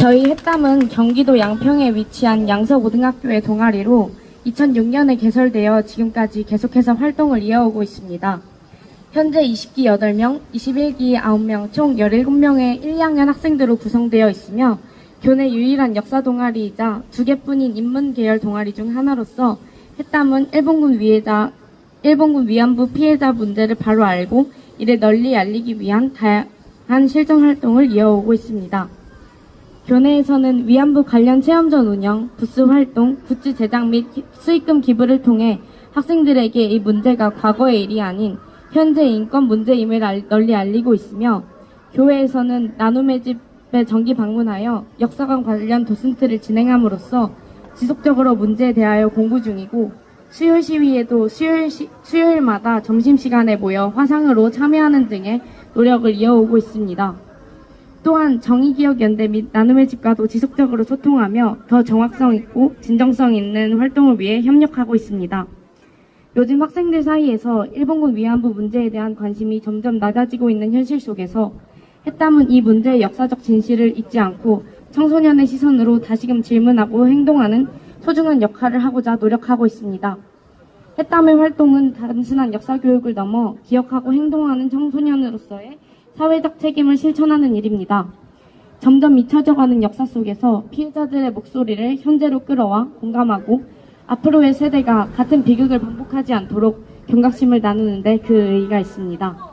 저희 햇담은 경기도 양평에 위치한 양서고등학교의 동아리로 2006년에 개설되어 지금까지 계속해서 활동을 이어오고 있습니다. 현재 20기 8명, 21기 9명, 총 17명의 1, 2학년 학생들로 구성되어 있으며 교내 유일한 역사 동아리이자 두 개뿐인 인문 계열 동아리 중 하나로서 햇담은 일본군 위해자, 일본군 위안부 피해자 문제를 바로 알고 이를 널리 알리기 위한 다양한 실전 활동을 이어오고 있습니다. 교내에서는 위안부 관련 체험전 운영, 부스 활동, 굿즈 제작 및 기- 수익금 기부를 통해 학생들에게 이 문제가 과거의 일이 아닌 현재 인권 문제임을 알- 널리 알리고 있으며 교회에서는 나눔의 집에 정기 방문하여 역사관 관련 도슨트를 진행함으로써 지속적으로 문제에 대하여 공부 중이고 수요일 시위에도 수요일 시- 수요일마다 점심시간에 모여 화상으로 참여하는 등의 노력을 이어오고 있습니다. 또한 정의기억연대 및 나눔의 집과도 지속적으로 소통하며 더 정확성 있고 진정성 있는 활동을 위해 협력하고 있습니다. 요즘 학생들 사이에서 일본군 위안부 문제에 대한 관심이 점점 낮아지고 있는 현실 속에서 해땀은 이 문제의 역사적 진실을 잊지 않고 청소년의 시선으로 다시금 질문하고 행동하는 소중한 역할을 하고자 노력하고 있습니다. 해땀의 활동은 단순한 역사 교육을 넘어 기억하고 행동하는 청소년으로서의 사회적 책임을 실천하는 일입니다. 점점 잊혀져가는 역사 속에서 피해자들의 목소리를 현재로 끌어와 공감하고 앞으로의 세대가 같은 비극을 반복하지 않도록 경각심을 나누는데 그 의의가 있습니다.